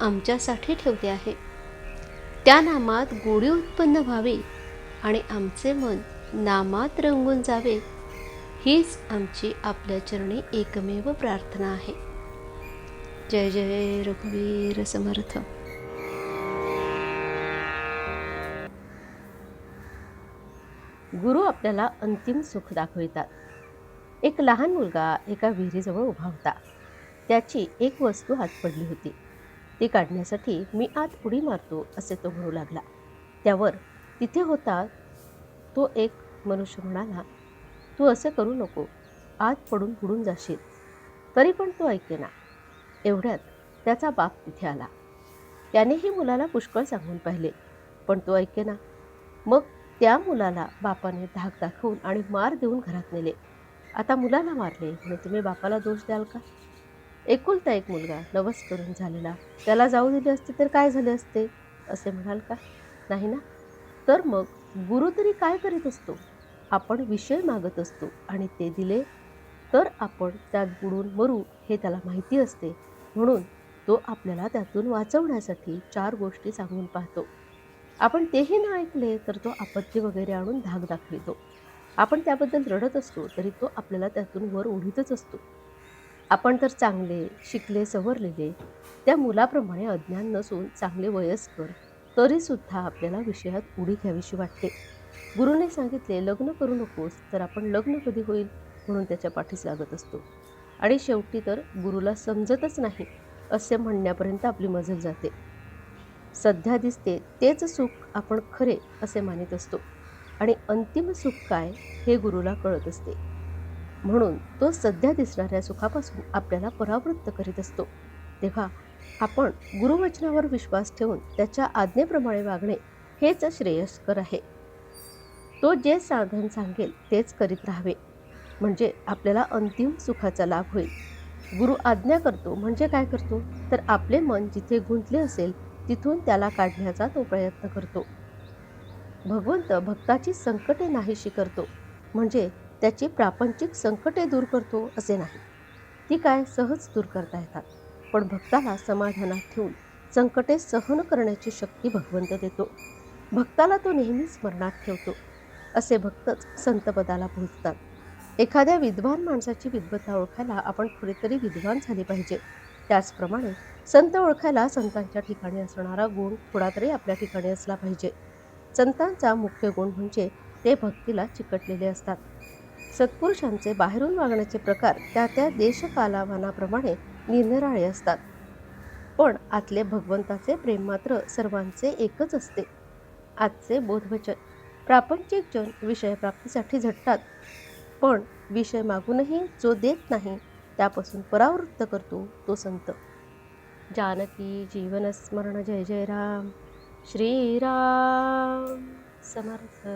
आमच्यासाठी ठेवले आहे. त्या नामात गोडी उत्पन्न व्हावी आणि आमचे मन नामात रंगून जावे हीच आमची आपल्या चरणी एकमेव प्रार्थना आहे. जय जय रघुवीर समर्थ. गुरु आपल्याला अंतिम सुख दाखवितात. एक लहान मुलगा एका विहिरीजवळ उभा होता. त्याची एक वस्तू हात पडली होती. ती काढण्यासाठी मी आत उडी मारतो असे तो म्हणू लागला. त्यावर तिथे होता तो एक मनुष्य म्हणाला तू असे करू नको आत पडून बुडून जाशील. तरी पण तो ऐकेना एवढ्यात त्याचा बाप तिथे आला. त्यानेही मुलाला पुष्कळ सांगून पाहिले पण तो ऐकेना. मग त्या मुलाला बापाने धाक दाखवून आणि मार देऊन घरात नेले. आता मुलाला मारले म्हणून तुम्ही बापाला दोष द्याल का? एकुलता एक मुलगा नवस करून झालेला. त्याला जाऊ दिले असते तर काय झाले असते? असे म्हणाल का? नाही ना? तर मग गुरु तरी काय करीत असतो? आपण विषय मागत असतो आणि ते दिले तर आपण त्यात बुडून मरू हे त्याला माहिती असते. म्हणून तो आपल्याला त्यातून वाचवण्यासाठी चार गोष्टी सांगून पाहतो. आपण तेही न ऐकले तर तो आपत्ती वगैरे आणून धाक दाखवितो. आपण त्याबद्दल रडत असतो तरी तो आपल्याला त्यातून वर ओढीतच असतो. आपण तर चांगले शिकले सवरलेले त्या मुलाप्रमाणे अज्ञान नसून चांगले वयस्कर तरीसुद्धा आपल्याला विषयात उडी घ्यावीशी वाटते. गुरुने सांगितले लग्न करू नकोस तर आपण लग्न कधी होईल? म्हणून त्याच्या पाठीस लागत असतो. आणि शेवटी तर गुरुला समजतच नाही असे म्हणण्यापर्यंत आपली मजल जाते. सध्या दिसते तेच सुख आपण खरे असे मानित असतो. आणि अंतिम सुख काय हे गुरुला कळत असते. म्हणून तो सध्या दिसणाऱ्या सुखापासून आपल्याला परावृत्त करीत असतो. तेव्हा आपण गुरुवचनावर विश्वास ठेवून त्याच्या आज्ञेप्रमाणे वागणे हेच श्रेयस्कर आहे. तो जे साधन सांगेल तेच करीत राहावे. म्हणजे आपल्याला अंतिम सुखाचा लाभ होईल. गुरु आज्ञा करतो म्हणजे काय करतो? तर आपले मन जिथे गुंतले असेल तिथून त्याला काढण्याचा तो प्रयत्न करतो. भगवंत भक्ताची संकटे नाहीशी करतो. म्हणजे त्याची प्रापंचिक संकटे दूर करतो असे नाही. ती काय सहज दूर करता येतात. पण भक्ताला समाधानात ठेवून संकटे सहन करण्याची शक्ती भगवंत देतो. भक्ताला तो नेहमी स्मरणात ठेवतो. असे भक्तच संतपदाला पोहोचतात एखाद्या विद्वान माणसाची विद्वत्ता ओळखायला आपण कुठेतरी विद्वान झाले पाहिजे. त्याचप्रमाणे संत ओळखायला संतांच्या ठिकाणी असणारा गुण थोडा तरी आपल्या ठिकाणी असला पाहिजे. संतांचा मुख्य गुण म्हणजे ते भक्तीला चिकटलेले असतात. सत्पुरुषांचे बाहेरून वागण्याचे प्रकार त्या त्या देशकालामानाप्रमाणे निरनिराळे असतात. पण आतले भगवंताचे प्रेम मात्र सर्वांचे एकच असते. आजचे बोधवचन प्रापंचिक जन विषयप्राप्तीसाठी झटतात. पण विषय मागूनही जो देत नाही त्यापासून परावृत्त करतो तो संत. जानकी जीवनस्मरण जय जय राम. श्रीराम समर्थ.